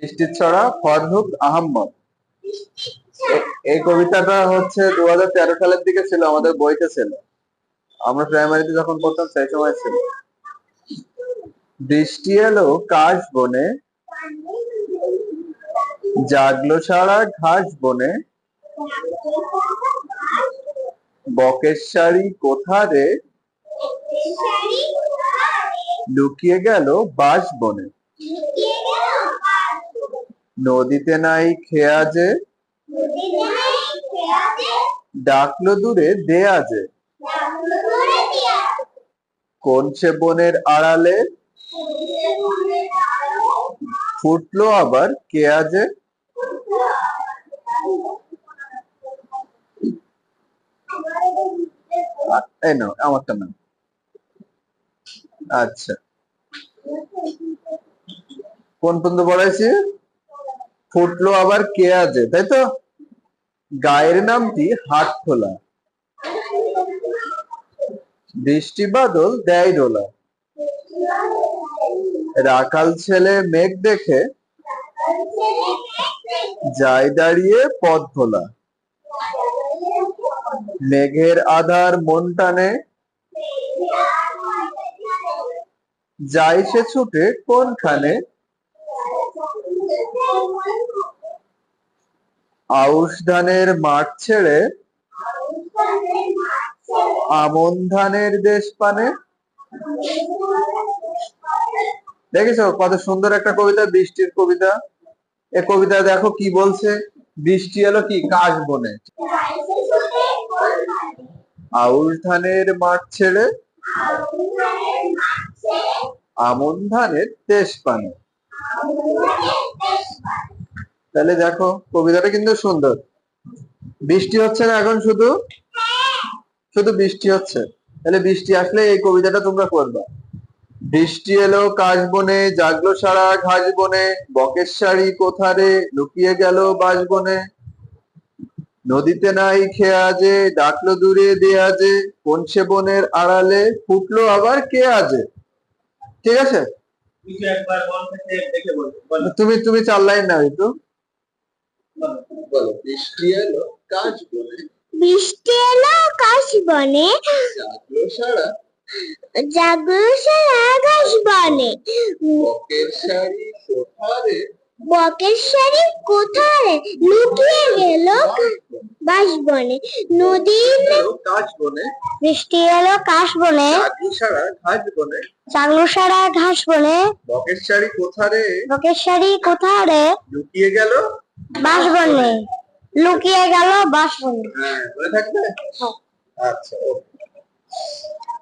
বৃষ্টির ছড়া ফরহুক আহম্মদ। এই কবিতাটা হচ্ছে দু তেরো সালের দিকে ছিল, আমাদের বইতে ছিল। আমরা প্রাইমারিতে যখন পড়তাম সেই সময় ছিল। বৃষ্টি এলো কাশ বনে, জাগলো সারা ঘাস বনে। বকের শাড়ি কোথারে লুকিয়ে গেল বাঁশ বনে। নদীতে নাই খেয়া যে ডাকলো দূরে দেয়া যে। কোন সে বনের আড়ালে? ফুটলো আবার কেয়া যে। এই নাও আমারটা নাও। আচ্ছা। কোন পর্যন্ত পড়াইছি? ফুটলো আবার কে আছে? তাই তো? গায়ের নামটি হাট খোলা। বৃষ্টি বাদল, দেয় ডোলা। রাখাল ছেলে মেঘ দেখে, যায় দাঁড়িয়ে পথ ভোলা মেঘের আধার মন টানে, যায় সে ছুটে কোনখানে? আউশ ধানের মাঠ ছেড়ে আমন ধানের দেশ পানে। দেখেছ কত সুন্দর একটা কবিতা, বৃষ্টির কবিতা। এ কবিতা দেখো কি বলছে, বৃষ্টি এলো কি? কাশ বনে। আউশ ধানের মাঠ ছেড়ে আমন ধানের দেশ পানে। তাহলে দেখো, কবিতাটা কিন্তু সুন্দর। বৃষ্টি হচ্ছে না এখন শুধু? শুধু বৃষ্টি হচ্ছে। তাহলে বৃষ্টি আসলে এই কবিতাটা তোমরা করবা বৃষ্টি এলো কাশ বনে, জাগলো সারা ঘাস বনে শাড়ি কোথারে লুকিয়ে গেল বাস বনে? নদীতে নাই খেয়া যে ডাকলো দূরে দেয়া যে কোন সে বনের আড়ালে ফুটলো আবার কে আজে? ঠিক আছে? কিছু একবার মন থেকে দেখে বলো তুমি তুমি চার লাইন নাও একটু। বলো বৃষ্টি এলো কাজ বলে। বৃষ্টি এলো আকাশ বনে জাগলো সারা। জাগলো সারা আকাশ বনে বকের শাড়ি কোথারে শাড়ি কোথায়? লুকিয়ে গেল বাস বনে নদী বৃষ্টি এলো কাশ বনে জাগলো সারা ঘাস বনে ঘাস বনে বকের শাড়ি কোথারে কোথায় লুকিয়ে গেল? বাস বনে লুকিয়ে গেল বাস বনে হ্যাঁ থাকবে? আচ্ছা.